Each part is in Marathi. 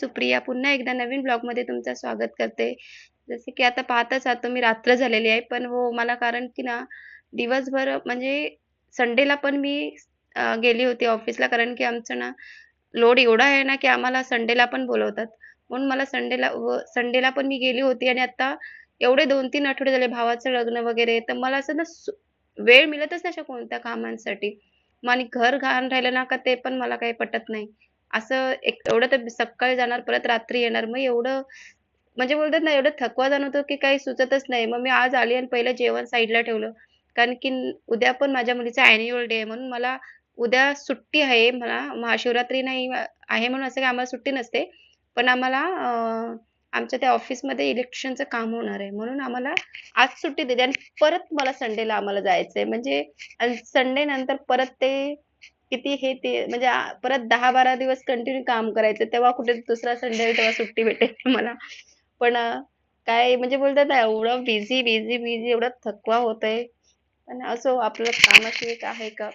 सुप्रिया पुन्हा एकदा नवीन ब्लॉगमध्ये तुमचं स्वागत करते. जसे की आता पाहताच आहात तुम्ही रात्र झालेली आहे. पण हो मला कारण की ना दिवसभर म्हणजे संडेला पण मी गेली होती ऑफिसला कारण की आमचं ना लोड एवढा आहे ना, की आम्हाला संडेला पण बोलवतात. म्हणून मला संडेला व संडेला पण मी गेली होती आणि आता एवढे 2-3 आठवडे झाले भावाचं लग्न वगैरे, तर मला असं ना वेळ मिळतच नाही अशा कोणत्या कामांसाठी. मग आणि घर घाण राहिलं ना, का ते पण मला काही पटत नाही. असं एक एवढं तर सकाळी जाणार, परत रात्री येणार. मग एवढं म्हणजे बोलतात ना, एवढं थकवा जाणवतो, की काही सुचतच नाही. मग मी आज आली आणि पहिलं जेवण साईडला ठेवलं. कारण की उद्या पण माझ्या मुलीचा अॅन्युअल डे आहे म्हणून मला उद्या सुट्टी आहे मला. महाशिवरात्री नाही आहे म्हणून असं काही आम्हाला सुट्टी नसते. पण आम्हाला आमच्या त्या ऑफिसमध्ये इलेक्शनचं काम होणार आहे. म्हणून आम्हाला आज सुट्टी दिली आणि परत मला संडेला आम्हाला जायचंय. म्हणजे संडे नंतर परत ते किती हे ते म्हणजे परत दहा बारा दिवस कंटिन्यू काम करायचं. तेव्हा कुठे दुसरा संडे तेव्हा सुट्टी भेटेल मला. पण काय म्हणजे बोलतात ना एवढं बिझी, बिझी, बिझी एवढा थकवा होतोय. पण असो आपलं कामाची एक आहे का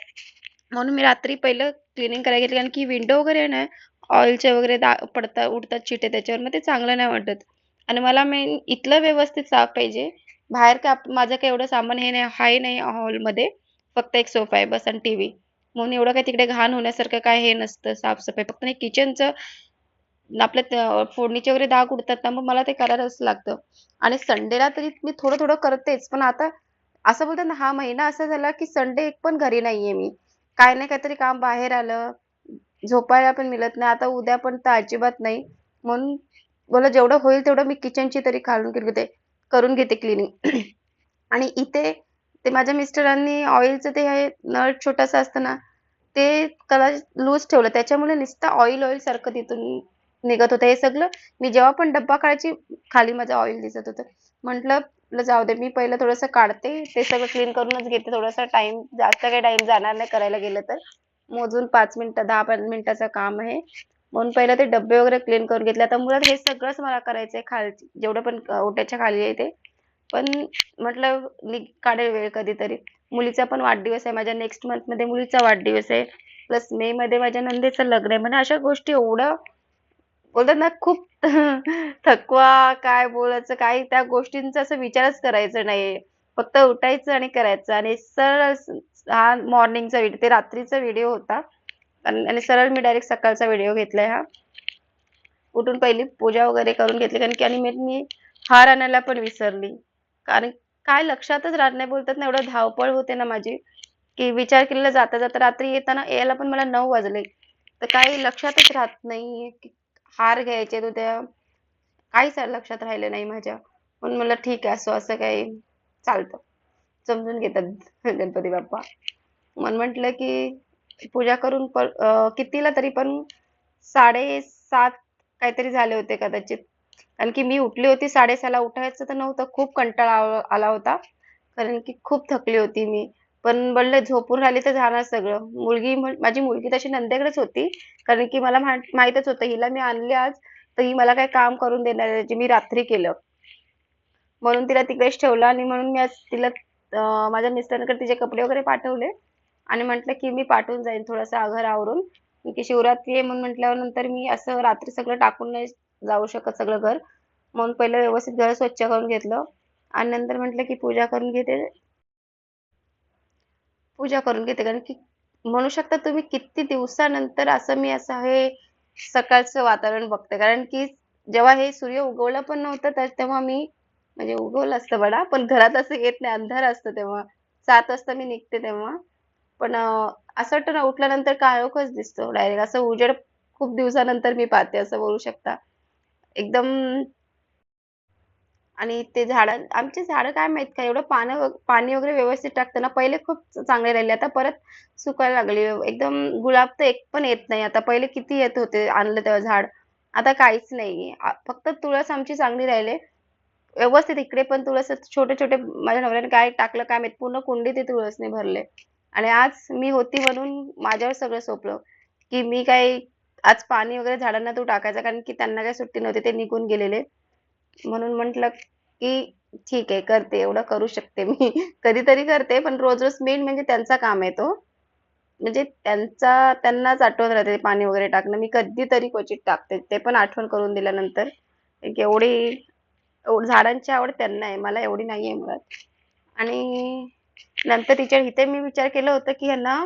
म्हणून मी रात्री पहिलं क्लिनिंग करायला घेतली कारण की विंडो वगैरे आहे ना ऑइलचे वगैरे दा पडतात उडतात चिटे त्याच्यावर मग ते चांगलं नाही वाटत. आणि मला मेन इथलं व्यवस्थित साफ पाहिजे. बाहेर काय आप माझं काही एवढं सामान हे नाही आहे नाही हॉलमध्ये. फक्त एक सोफा आहे बस आणि टीव्ही. म्हणून एवढं काही तिकडे घाण होण्यासारखं काय हे नसतं साफसफाई फक्त नाही किचनचं आपल्या फोडणीचे वगैरे दाग उडतात ना, मग मला ते करायलाच लागतं. आणि संडेला तरी मी थोडं-थोडं करतेच. पण आता असं बोलतात ना, हा महिना असा झाला की संडे एक पण घरी नाहीये मी. काही नाही काहीतरी काम बाहेर आलं, झोपायला पण मिळत नाही. आता उद्या पण तर अजिबात नाही. म्हणून बोला जेवढं होईल तेवढं मी किचनची तरी घालून घेते करून घेते क्लिनिंग आणि इथे ते माझ्या मिस्टरांनी ऑइलचं ते हे नळ छोटासा असतं ना, ते कदाचित लूज ठेवलं. त्याच्यामुळे नुसतं ऑइल, ऑइल सारखं तिथून निघत होतं. हे सगळं मी जेव्हा पण डब्बा काढायची खाली माझं ऑइल दिसत होतं. म्हटलं जाऊ दे, मी पहिलं थोडंसं काढते. ते सगळं क्लीन करूनच घेते. थोडासा टाइम जास्त काही टाईम जाणार नाही करायला गेलं तर. मोजून पाच मिनिटं दहा पाच मिनिटाचं काम आहे. म्हणून पहिलं ते डब्बे वगैरे क्लीन करून घेतले. आता मुळात हे सगळंच मला करायचंय खाल जेवढं पण ओट्याच्या खाली आहे ते. पण म्हटलं मी काढेल वेळ कधीतरी. मुलीचा पण वाढदिवस आहे. माझ्या नेक्स्ट मंथमध्ये मुलीचा वाढदिवस आहे. प्लस मेमध्ये माझ्या नंदेचं लग्न आहे. म्हणजे अशा गोष्टी एवढं बोलतात ना खूप थकवा काय बोलायचं काय त्या गोष्टींचा असं विचारच करायचा नाही फक्त उठायचं आणि करायचं आणि सरळ हा मॉर्निंगचा व्हिडिओ ते रात्रीचा व्हिडिओ होता आणि आणि सरळ मी डायरेक्ट सकाळचा व्हिडिओ घेतलाय हा. उठून पहिली पूजा वगैरे करून घेतली कारण की आणि मी हार आणायला पण विसरली. कारण काय लक्षातच राहत नाही बोलतात ना एवढं धावपळ होते ना माझी, की विचार केलेला जाता जाता रात्री येताना यायला पण मला नऊ वाजले. तर काही लक्षातच राहत नाही की हार घ्यायचे तो उद्या. काहीच लक्षात राहिले नाही माझ्या. म्हणून मला ठीक आहे असं असं काही चालतं. समजून घेतात गणपती बाप्पा. मन म्हटलं की पूजा करून प कितीला तरी पण 7:30 काहीतरी झाले होते कदाचित. कारण की मी उठली होती साडेसहाला उठायचं तर नव्हतं. खूप कंटाळा आला होता. कारण की खूप थकली होती मी. पण म्हणलं झोपून राहिली तर जाणार सगळं. मुलगी माझी मुलगी तशी नंदेकडेच होती. कारण की मला माहितच माहीतच होतं हिला मी आणली आज, तर ही मला काही काम करून देणार जे मी रात्री केलं. म्हणून तिला तिकडेच ठेवलं आणि म्हणून मी आज तिला माझ्या मिस्टरांकडे तिचे कपडे वगैरे पाठवले आणि म्हटलं की मी पाठवून जाईन थोडासा घर आवरून. की शिवरात्री आहे म्हणून म्हटल्यावर नंतर मी असं रात्री सगळं टाकून नाही जाऊ शकत सगळं घर. म्हणून पहिलं व्यवस्थित घर स्वच्छ करून घेतलं आणि नंतर म्हटलं की पूजा करून घेते. पूजा करून घेते कारण की म्हणू शकता तुम्ही किती दिवसानंतर असं मी असं हे सकाळचं वातावरण बघते. कारण की जेव्हा हे सूर्य उगवला पण नव्हतं तर तेव्हा मी म्हणजे उगवलं असतं बडा पण घरात असं येत नाही अंधार असतं तेव्हा. सात वाजता मी निघते तेव्हा. पण असं वाटतं ना उठल्यानंतर काळोखच दिसतो डायरेक्ट. असं उजेड खूप दिवसानंतर मी पाहते असं बोलू शकता. एकदम आणि ते झाड आमची झाड काय माहीत का एवढं पानं पाणी वगैरे व्यवस्थित टाकताना पहिले खूप चांगले राहिले. आता परत सुकायला लागले. एकदम गुलाब तर एक पण येत नाही आता. पहिले किती येत होते आणलं तेव्हा झाड. आता काहीच नाहीये. फक्त तुळस आमची चांगली राहिले. व्यवस्थित इकडे पण तुळस छोटे-छोटे माझ्या नवऱ्याने काय टाकलं काय माहीत पूर्ण कुंडी ते तुळसने भरले. आणि आज मी होती म्हणून माझ्यावर सगळं सोपलं, की मी काही आज पाणी वगैरे झाडांना तू टाकायचा कारण की त्यांना काही सुट्टी नव्हती. ते निघून गेलेले. म्हणून म्हटलं की ठीक आहे करते एवढं करू शकते मी. कधीतरी करते पण रोज-रोज मेन म्हणजे त्यांचा काम आहे तो. म्हणजे त्यांचा त्यांनाच आठवण राहते पाणी वगैरे टाकणं मी कधीतरी क्वचित टाकते ते पण आठवण करून दिल्यानंतर एक एवढी झाडांची आवड त्यांना आहे मला एवढी नाही आहे मुळात आणि नंतर तिच्या इथे मी विचार केला होतं की ह्यांना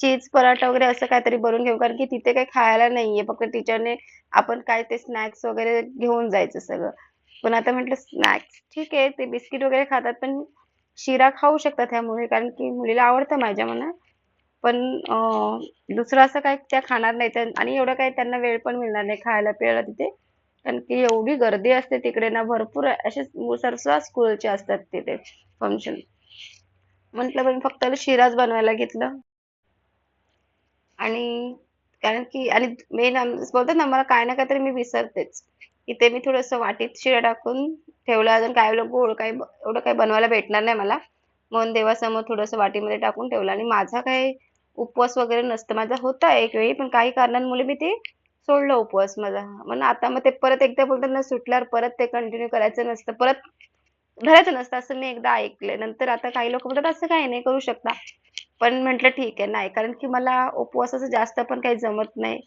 चीज पराठा वगैरे असं काहीतरी बनवून घेऊ. कारण की तिथे काही खायला नाहीये. फक्त टीचरने आपण काय ते स्नॅक्स वगैरे घेऊन जायचं सगळं. पण आता म्हटलं स्नॅक्स ठीक आहे ते बिस्किट वगैरे खातात पण शिरा खाऊ शकतात ह्या मुली कारण की मुलीला आवडतं माझ्या मना पण दुसरं असं काय त्या खाणार नाही त्या- आणि एवढं काही त्यांना वेळ पण मिळणार नाही खायला प्यायला तिथे. कारण की एवढी गर्दी असते तिकडे ना भरपूर असे सरसा स्कूलचे असतात तिथे फंक्शन म्हटलं पण फक्त शिराच बनवायला घेतलं. आणि कारण की आणि मेन बोलतात ना मला काय ना काहीतरी मी विसरतेच. इथे मी थोडंसं वाटीत शिरा टाकून ठेवलं. अजून काय एवढं गोड काही एवढं काही बनवायला भेटणार नाही मला. म्हणून देवासमोर थोडंसं वाटीमध्ये टाकून ठेवलं. आणि माझा काही उपवास वगैरे नसतं. माझा होता एक वेळी पण काही कारणांमुळे मी ते सोडलं उपवास माझा. म्हणून आता मग ते परत एकदा बोलतात ना सुटल्यावर परत ते कंटिन्यू करायचं नसतं. परत धरायचं नसतं असं मी एकदा ऐकलंय. नंतर आता काही लोक म्हणतात असं काही नाही करू शकता. पण म्हटलं ठीक आहे नाही. कारण की मला उपवासाचं जास्त पण काही जमत नाही.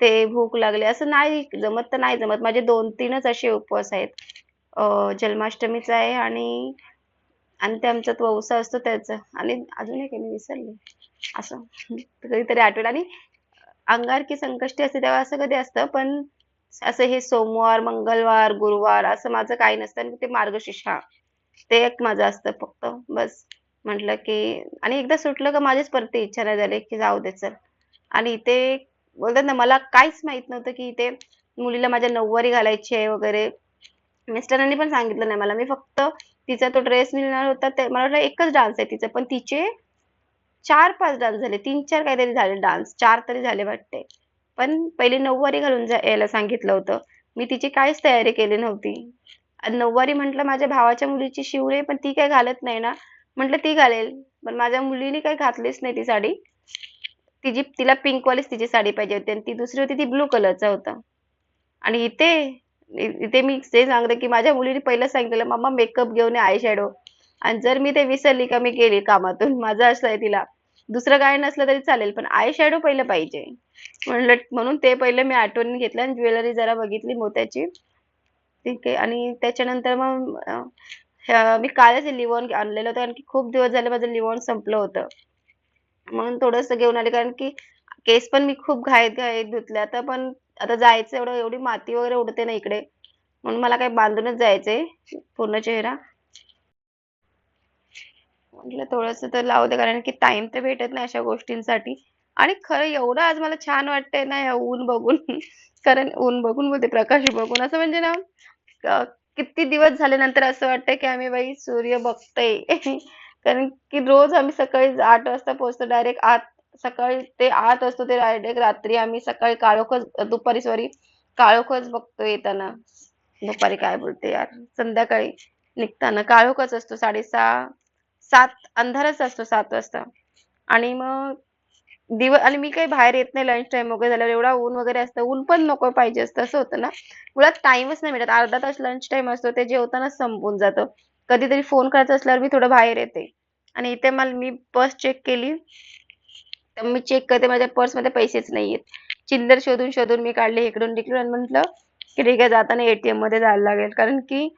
ते भूक लागली असं नाही जमत तर नाही जमत. माझे दोन तीनच असे उपवास आहेत. जन्माष्टमीचा आहे आणि आणि ते आमच्यात वौसा असतो त्याचं. आणि अजून एक मी विसरले. असं. कधीतरी आठवलं. आणि अंगारकी संकष्टी असते तेव्हा असं कधी असतं पण असं हे सोमवार मंगळवार गुरुवार असं माझं काही नसतं. आणि ते मार्गशीर्ष हा. ते एक माझं असतं फक्त. बस. म्हटलं की आणि एकदा सुटलं का माझीच परती इच्छा नाही झाली की जाऊ दे चल. आणि इथे बोलतात ना मला काहीच माहीत नव्हतं की इथे मुलीला माझ्या नऊवारी घालायची आहे वगैरे. मिस्टरांनी पण सांगितलं नाही मला. मी फक्त तिचा तो ड्रेस मिळणार होता ते मला वाटलं एकच डान्स आहे तिचा पण तिचे चार पाच डान्स झाले. तीन चार काहीतरी झाले डान्स चार तरी झाले वाटते. पण पहिले नऊवारी घालून यायला सांगितलं होतं. मी तिची काहीच तयारी केली नव्हती. आणि नऊवारी म्हटलं माझ्या भावाच्या मुलीची शिवळे पण ती काय घालत नाही ना. म्हटलं ती घालेल. पण माझ्या मुलीने काही घातलीच नाही ती साडी. तिची तिला पिंकवालीच तिची साडी पाहिजे होती आणि ती दुसरी होती ती ब्लू कलरचा होता. आणि इथे इथे मी ते सांगते की माझ्या मुलीने पहिलं सांगितलं मम्मा मेकअप घेऊन आय शॅडो आणि जर मी ते विसरली का मी गेली कामातून. माझं असं आहे तिला. दुसरं काय नसलं तरी चालेल पण आय शॅडो पहिलं पाहिजे. म्हणलं म्हणून ते पहिलं मी आठवण घेतलं आणि ज्वेलरी जरा बघितली मोत्याची. ठीक आहे. आणि त्याच्यानंतर मग मी कालच लिवॉन आणलेलं होतं कारण की खूप दिवस झाले माझं लिवॉन संपलं होतं. म्हणून थोडंसं घेऊन आले कारण की केस पण मी खूप घाईत घाईत धुतले आता पण आता जायचं एवढं एवढी माती वगैरे उडते ना इकडे म्हणून मला काही बांधूनच जायचंय पूर्ण चेहरा. म्हटलं थोडस तर लावू दे कारण की टाइम तर भेटत नाही अशा गोष्टींसाठी. आणि खरं एवढं आज मला छान वाटतंय ना ह्या ऊन बघून. कारण ऊन बघून बोलते प्रकाश बघून असं म्हणजे ना किती दिवस झाले नंतर असं वाटतंय की आम्ही बाई सूर्य बघतोय. कारण की रोज आम्ही सकाळी आठ वाजता पोहोचतो डायरेक्ट आठ सकाळी ते आठ असतो ते डायरेक्ट रात्री आम्ही सकाळी काळोखच दुपारी सॉरी काळोखच बघतो येताना. दुपारी काय बोलते यार? संध्याकाळी निघताना काळोखच असतो साडेसहा सात अंधारच असतो सात वाजता. आणि मग दिवस आणि मी काही बाहेर येत नाही लंच टाइम वगैरे झाल्यावर एवढा ऊन वगैरे असतं ऊन पण नको पाहिजे असतं असं होतं ना. मुळात टाइमच नाही मिळत अर्धा तास लंच टाइम असतो ते जेवताना संपून जातं. कधीतरी फोन करायचा असल्यावर मी थोडं बाहेर येते. आणि इथे मला मी पर्स चेक केली. तर मी चेक करते माझ्या पर्समध्ये पैसेच नाहीयेत चिल्लर शोधून शोधून मी काढले इकडून तिकडून आणि म्हटलं की ठीक आहे जाताना एटीएममध्ये जायला लागेल. कारण की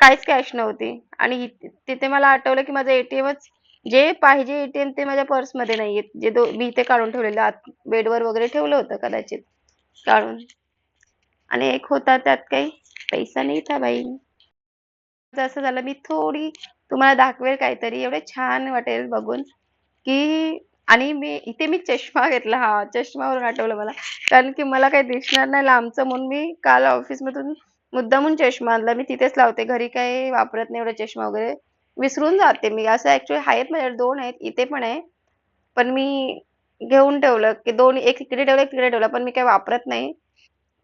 काहीच कॅश नव्हती. आणि तिथे मला आठवलं की माझं एटीएमच जे पाहिजे एटीएम ते माझ्या पर्समध्ये नाहीयेत. जे दो मी इथे काढून ठेवलेलं आत बेडवर वगैरे ठेवलं होतं कदाचित. काढून. आणि एक होता त्यात काही पैसा नाही था बाई. असं झालं मी थोडी तुम्हाला दाखवेल काहीतरी. एवढे छान वाटेल बघून की आणि मी इथे मी चष्मा घेतला. हा चष्मावरून आठवलं मला. कारण की मला काही दिसणार नाही लांबचं म्हणून मी काल ऑफिस मधून मुद्दामून चष्मा आणला. मी तिथेच लावते. घरी काही वापरत नाही एवढा चष्मा वगैरे. विसरून जाते मी. असं ऍक्च्युली आहेत माझ्या दोन आहेत इथे पण आहे. पण मी घेऊन ठेवलं की दोन एक इकडे ठेवलं एक तिकडे ठेवलं पण मी काही वापरत नाही.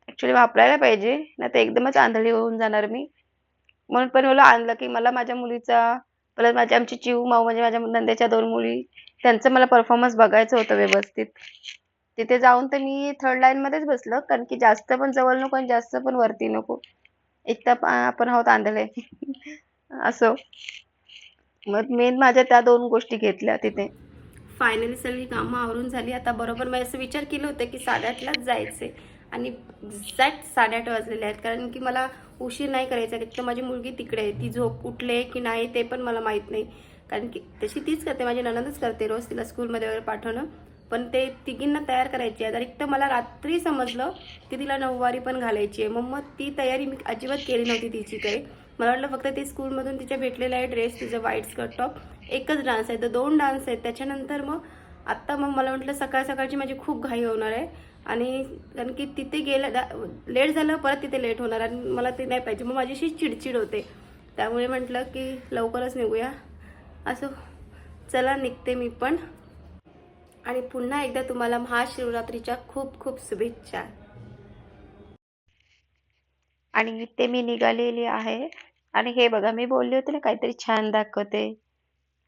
ऍक्च्युली वापरायला पाहिजे नाही तर एकदमच आंधळी होऊन जाणार मी. म्हणून पण मला आणलं की मला माझ्या मुलीचा परत माझी आमची चिऊ माऊ म्हणजे माझ्या नंद्याच्या दोन मुली त्यांचं मला परफॉर्मन्स बघायचं होतं व्यवस्थित. तिथे जाऊन तर मी थर्ड लाईन मध्येच कारण की जास्त पण जवळ नको आणि जास्त पण वरती नको. एक तर आपण आहोत आंधळे. असं. मग मेन माझ्या त्या दोन गोष्टी घेतल्या तिथे. फायनली सगळी कामं आवरून झाली. आता बरोबर मी असं विचार केलं होतं की साडेआठलाच जायचे आणि एक्झॅक्ट साडेआठ वाजलेले आहेत. कारण की मला उशीर नाही करायचा. एक तर माझी मुलगी तिकडे आहे. ती झोप उठले की नाही ते पण मला माहीत नाही. कारण की तशी तीच करते. माझी ननंदच करते रोज तिला स्कूलमध्ये वगैरे पाठवणं. पण ते तिघींना तयार करायची आहे. तर एक तर मला रात्री समजलं की तिला नऊवारी पण घालायची आहे. मग मग ती तयारी मी अजिबात केली नव्हती तिची काही. मला वाटलं फक्त ते स्कूलमधून तिच्या भेटलेला आहे ड्रेस तिचं व्हाईट स्कर्ट टॉप एकच डान्स आहे तर दोन डान्स आहेत. त्याच्यानंतर मग आत्ता मग मला म्हटलं सकाळ सकाळची माझी खूप घाई होणार आहे. आणि कारण की तिथे गेलं लेट झालं परत तिथे लेट होणार आणि मला ते नाही पाहिजे. मग माझीशी चिडचिड होते. त्यामुळे म्हटलं की लवकरच निघूया. असं चला निघते मी पण. आणि पुन्हा एकदा तुम्हाला महाशिवरात्रीच्या खूप खूप शुभेच्छा. आणि इथे मी निघालेली आहे. आणि हे बघा मी बोलले होते ना काहीतरी छान दाखवते.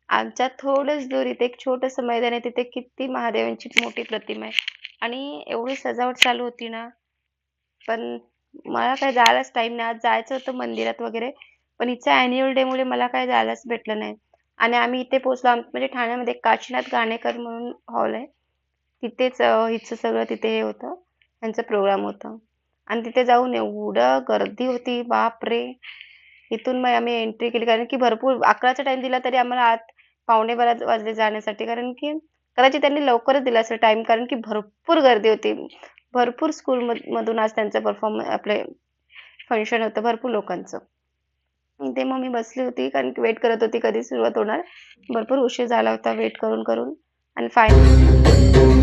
आमच्या थोडंच दूर इथे एक छोटंसं मैदान आहे तिथे किती महादेवांची मोठी प्रतिमा आहे. आणि एवढी सजावट चालू होती ना. पण मला काय जायलाच टाइम नाही. आज जायचं होतं मंदिरात वगैरे पण हिचा अॅन्युअल डे मुळे मला काय जायलाच भेटलं नाही. आणि आम्ही इथे पोहोचलो आम- म्हणजे ठाण्यामध्ये काशीनाथ गाणेकर म्हणून हॉल आहे. तिथेच हिचं सगळं तिथे हे होतं त्यांचा प्रोग्राम होता. आणि तिथे जाऊन एवढं गर्दी होती बापरे! इथून मग आम्ही एंट्री केली. कारण की भरपूर अकराचा टाइम दिला तरी आम्हाला आत पावणे बारा वाजले जाण्यासाठी. कारण की कदाचित त्यांनी लवकरच दिला असेल टाइम कारण की भरपूर गर्दी होती. भरपूर स्कूल मधून आज त्यांचं परफॉर्म आपले फंक्शन होतं. भरपूर लोकांचं. ते मग मी बसली होती. कारण की वेट करत होती. कधी सुरुवात होणार? भरपूर उशीर झाला होता वेट करून करून आणि फायनल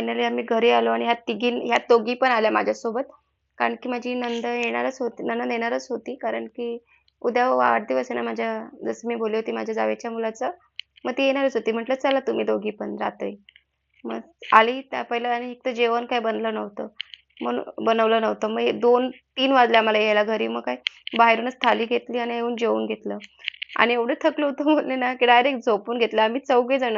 फायनली आम्ही घरी आलो आणि ह्या तिघी ह्या दोघी पण आल्या माझ्यासोबत. कारण की माझी नंद येणारच होती नंद येणारच होती. कारण की उद्या वाढदिवस आहे ना माझ्या जसं मी बोलली होती माझ्या जावेच्या मुलाचं मग ती येणारच होती. म्हटलं चला तुम्ही दोघी पण रात्री. मग आली त्या पहिलं आणि एक तर जेवण काय बनलं नव्हतं. म्हणून बनवलं नव्हतं. मग दोन तीन वाजले आम्हाला यायला घरी. मग काय बाहेरूनच थाली घेतली आणि येऊन जेवून घेतलं. आणि एवढं थकलो होतो बोलले ना की डायरेक्ट झोपून घेतलं. आम्ही चौघे जण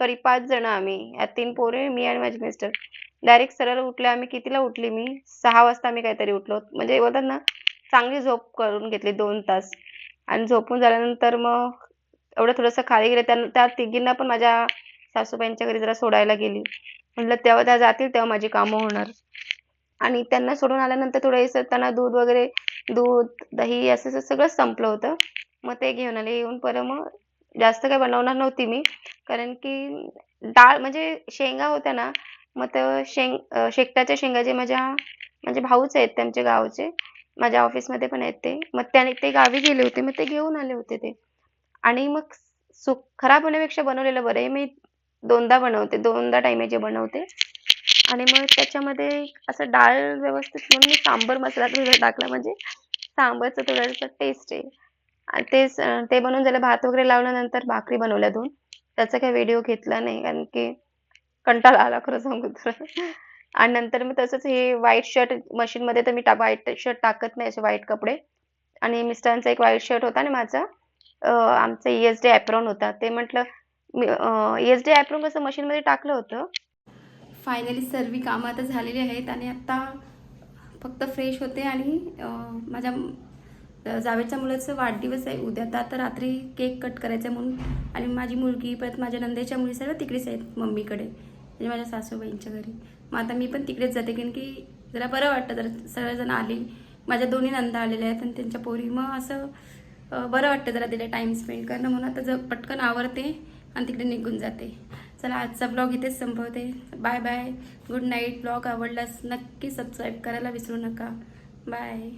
सॉरी पाच जण आम्ही. या तीन पोरे मी आणि माझे मिस्टर डायरेक्ट सरळ उठले आम्ही. कितीला उठली मी? सहा वाजता आम्ही काहीतरी उठलो. म्हणजे बोलतात ना चांगली झोप करून घेतली दोन तास. आणि झोपून झाल्यानंतर मग एवढं थोडंसं खाली गेलं. त्या त्या तिघींना पण माझ्या सासूबाईंच्या घरी जरा सोडायला गेली. म्हटलं तेव्हा त्या जातील तेव्हा माझी कामं होणार. आणि त्यांना सोडून आल्यानंतर थोडं हे त्यांना दूध वगैरे दूध दही असं असं सगळंच संपलं होतं. मग ते घेऊन आले. येऊन परत मग जास्त काही बनवणार नव्हती मी. कारण की डाळ म्हणजे शेंगा होत्या ना मग तर शेंग शेकटाच्या शेंगा जे माझ्या म्हणजे भाऊच आहेत त्यांचे गावचे माझ्या ऑफिसमध्ये पण आहेत ते मग त्याने ते गावी गेले होते मग ते घेऊन आले होते ते. आणि मग सु खराब होण्यापेक्षा बनवलेलं बरं आहे मी दोनदा बनवते दोनदा टाइमेचे बनवते. आणि मग त्याच्यामध्ये असं डाळ व्यवस्थित म्हणून मी सांबर मसाला थोडा टाकला म्हणजे सांबरचं थोडंसं टेस्ट आहे. आणि तेच ते बनवून झालं भात वगैरे लावल्यानंतर भाकरी बनवल्या दोन. त्याचा काही व्हिडिओ घेतला नाही कारण की कंटाळा आला खरं सांगू तर. आणि नंतर मी तसंच हे व्हाईट शर्ट मशीनमध्ये तर मी टा व्हाईट शर्ट टाकत नाही असे व्हाईट कपडे. आणि मिस्टरांचा एक व्हाईट शर्ट होता आणि माझा आमचा ई एस डी ॲप्रॉन होता. ते म्हटलं मी ई एस डी ॲप्रॉन कसं मशीनमध्ये टाकलं होतं. फायनली सर्व कामं आता झालेली आहेत आणि आता फक्त फ्रेश होते आणि माझ्या अं, जावेच्या मुलाचं वाढदिवस आहे. उद्या तर आता रात्री केक कट करायचा आहे म्हणून. आणि माझी मुलगी परत माझ्या नंदेच्या मुली सर्व तिकडेच आहेत मम्मीकडे. म्हणजे माझ्या सासूबाईंच्या घरी. मग आता मी पण तिकडेच जाते कारण की जरा बरं वाटतं. जरा सर्वजण आली माझ्या दोन्ही नंदा आलेल्या आहेत आणि त्यांच्या पोरी. मग असं बरं वाटतं जरा तिला टाईम स्पेंड करणं. म्हणून आता ज पटकन आवरते आणि तिकडे निघून जाते. चला आजचा ब्लॉग इथेच संपवते. Bye bye good night blog आवडल्यास नक्की सबस्क्राईब करायला विसरू नका. बाय